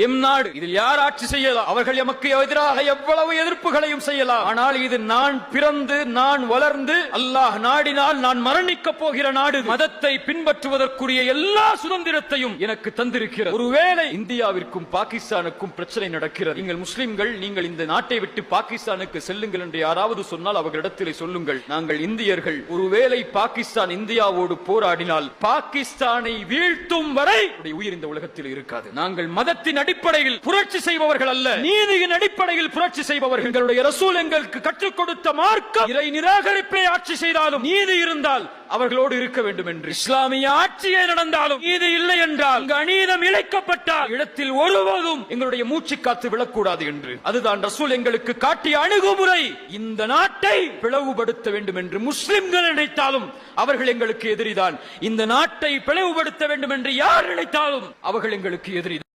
M நாடு இதில் யார் ஆட்சி செய்யலாம்? அவர்கள் எமக்கு எதிராக எவ்வளவு எதிர்ப்புகளையும் செய்யலாம். ஆனால் இது நான் பிறந்து நான் வளர்ந்து அல்லாஹ் நாடினால் நான் மரணிக்க போகிற நாடு. மதத்தை பின்பற்றுவதற்குரிய எல்லா சுதந்திரத்தையும் எனக்கு தந்திருக்கிறது. ஒருவேளை இந்தியாவிற்கும் பாகிஸ்தானுக்கும் பிரச்சனை நடக்கிறது. நீங்கள் முஸ்லிம்கள் நீங்கள் இந்த நாட்டை விட்டு பாகிஸ்தானுக்கு செல்லுங்கள் என்று யாராவது சொன்னால் அவர்களிடத்தில் சொல்லுங்கள். நாங்கள் இந்தியர்கள். ஒருவேளை பாகிஸ்தான் இந்தியாவோடு போராடினால் பாகிஸ்தானை வீழ்த்தும் வரை உயிர் இந்த உலகத்தில் இருக்காது. நாங்கள் மதத்தின் அடிப்படையில் புரட்சி செய்பவர்கள் அல்ல. நீதியின் அடிப்படையில் புரட்சி செய்பவர்கள். எங்களுடைய ரசூல் எங்களுக்கு கற்றுக் கொடுத்த மார்க்கம். இறை நிராகரிப்பை ஆட்சி செய்தாலும் நீதி இருந்தால் அவர்களோடு இருக்க வேண்டும் என்று இஸ்லாமிய ஆட்சியே நடந்தாலும் நீதி இல்லை என்றால் அநீதம் இழைக்கப்பட்டால் இடத்தில் ஒருவதும் எங்களுடைய மூச்சு காத்து விழக்கூடாது என்று. அதுதான் ரசூல் எங்களுக்கு காட்டிய அணுகுமுறை. இந்த நாட்டை பிளவுபடுத்த வேண்டும் என்று முஸ்லிம்கள் நினைத்தாலும் அவர்கள் எங்களுக்கு எதிரிதான். இந்த நாட்டை பிளவுபடுத்த வேண்டும் என்று யார் நினைத்தாலும் அவர்கள் எங்களுக்கு எதிரி